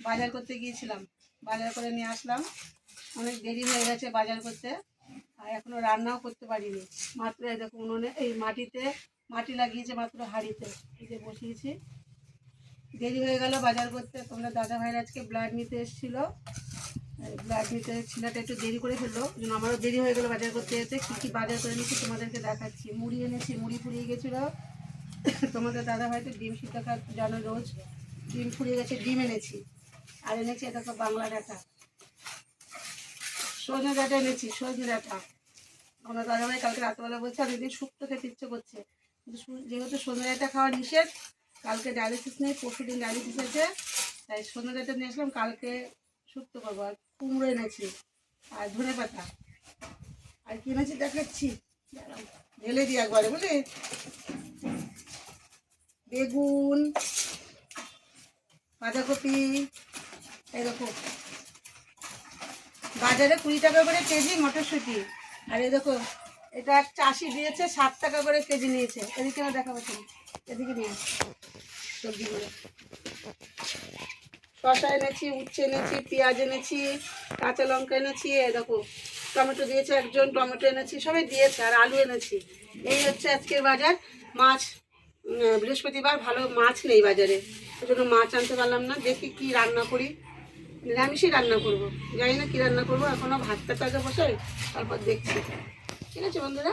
বাজার করতে গিয়েছিলাম। বাজার করে নিয়ে আসলাম। অনেক দেরি হয়ে গেছে বাজার করতে। আর এখনও রান্নাও করতে পারিনি। মাত্র এই দেখো উনুনে, এই মাটিতে মাটি লাগিয়েছে মাত্র হাঁড়িতে। এই যে বসিয়েছি। দেরি হয়ে গেল বাজার করতে। তোমরা দাদা ভাইয়ের আজকে ব্লাড নিতে এসেছিল। ব্লাড নিতে ছেলেটা একটু দেরি করে ফেলল। জন্য আমারও দেরি হয়ে গেলো বাজার করতে যেতে। কী কী বাজার করে নিচ্ছি তোমাদেরকে দেখাচ্ছি। মুড়ি এনেছি, মুড়ি ফুরিয়ে গেছিল। তোমাদের দাদা ভাই তো ডিম সিদ্ধ খা জানো রোজ। ডিম ফুরিয়ে গেছে, ডিম এনেছি। আর এনেছি এটা তো বাংলা ডাটা। সজনে ডাটা এনেছি, সজনে ডাটা। আমার দাদা ভাই কালকে রাতবেলা বলছে আমি দিন শুক্তো খেতে ইচ্ছে করছে। কিন্তু যেহেতু সজনে ডাটা খাওয়া নিষেধ, কালকে ডায়ালিসিস নেই, পরশু দিন ডায়ালিসিস আছে, তাই সজনে ডাটা নিয়ে আসলাম, কালকে শুক্তো করব। আর কুমড়ো এনেছি আর ধনে পাতা। আর কি এনেছি দেখাচ্ছি। ঢেলে দিই একবারে, বুঝলি? বেগুন, বাঁধাকপি দেখো বাজারে কুড়ি টাকা করে কেজি মটরশুঁটি। আর এই দেখো, এটা এক চাষি দিয়েছে, সাত টাকা করে কেজি নিয়েছে। এদিকে আমার দেখাবো তুমি এদিকে নিয়ে সবজিগুলো। শসা এনেছি, উচ্ছে এনেছি, পেঁয়াজ এনেছি, কাঁচা লঙ্কা এনেছি, এই দেখো। টমেটো দিয়েছে একজন, টমেটো এনেছি, সবাই দিয়েছে, আর আলু এনেছি। এই হচ্ছে আজকের বাজার। মাছ বৃহস্পতিবার ভালো মাছ নেই বাজারে। ওই জন্য মাছ আনতে পারলাম না। দেখি কি রান্না করি। নিরামিষই রান্না করব। জানি না কি রান্না করব এখনও ভাতটা তাকে বসাই তারপর দেখছি। ঠিক আছে বন্ধুরা?